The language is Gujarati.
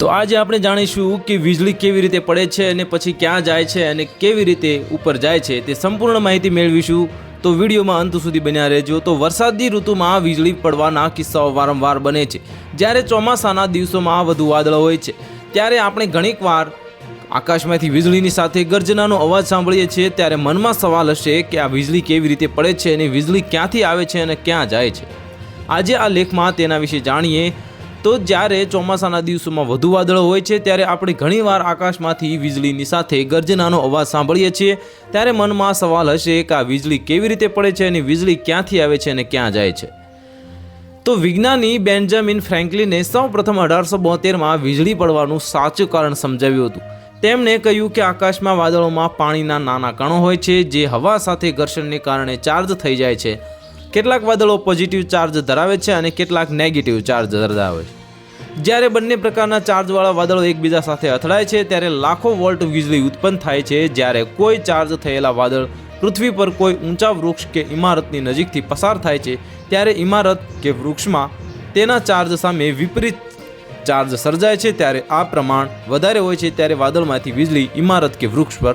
તો આજે આપણે જાણીશું કે વીજળી કેવી રીતે પડે છે અને પછી ક્યાં જાય છે અને કેવી રીતે ઉપર જાય છે તે સંપૂર્ણ માહિતી મેળવીશું. તો વિડીયોમાં અંત સુધી બન્યા રહેજો. તો વરસાદની ઋતુમાં વીજળી પડવાના કિસ્સાઓ વારંવાર બને છે. જ્યારે ચોમાસાના દિવસોમાં વધુ વાદળો હોય છે, ત્યારે આપણે ઘણીક વાર આકાશમાંથી વીજળીની સાથે ગર્જનાનો અવાજ સાંભળીએ છીએ. ત્યારે મનમાં સવાલ હશે કે આ વીજળી કેવી રીતે પડે છે અને વીજળી ક્યાંથી આવે છે અને ક્યાં જાય છે? આજે આ લેખમાં તેના વિશે જાણીએ. તો જ્યારે ચોમાસાના દિવસોમાં વધુ વાદળો હોય છે, ત્યારે આપણે ઘણીવાર આકાશમાંથી વીજળીની સાથે ગર્જનાનો અવાજ સાંભળીએ છીએ. ત્યારે મનમાં સવાલ હશે કે આ વીજળી કેવી રીતે પડે છે અને વીજળી ક્યાંથી આવે છે અને ક્યાં જાય છે? તો વિજ્ઞાની બેન્જામિન ફ્રેન્કલિને સૌપ્રથમ અઢારસો બોતેરમાં વીજળી પડવાનું સાચું કારણ સમજાવ્યું હતું. તેમણે કહ્યું કે આકાશમાં વાદળોમાં પાણીના નાના કણો હોય છે, જે હવા સાથે ઘર્ષણને કારણે ચાર્જ થઈ જાય છે. કેટલાક વાદળો પોઝિટિવ ચાર્જ ધરાવે છે અને કેટલાક નેગેટિવ ચાર્જ ધરાવે છે. જ્યારે બંને પ્રકારના ચાર્જવાળા વાદળો એકબીજા સાથે અથડાય છે, ત્યારે લાખો વોલ્ટ વીજળી ઉત્પન્ન થાય છે. જ્યારે કોઈ ચાર્જ થયેલા વાદળ પૃથ્વી પર કોઈ ઊંચા વૃક્ષ કે ઇમારતની નજીકથી પસાર થાય છે, ત્યારે ઇમારત કે વૃક્ષમાં તેના ચાર્જ સામે વિપરીત ચાર્જ સર્જાય છે. ત્યારે આ પ્રમાણ વધારે હોય છે, ત્યારે વાદળમાંથી વીજળી ઇમારત કે વૃક્ષ પર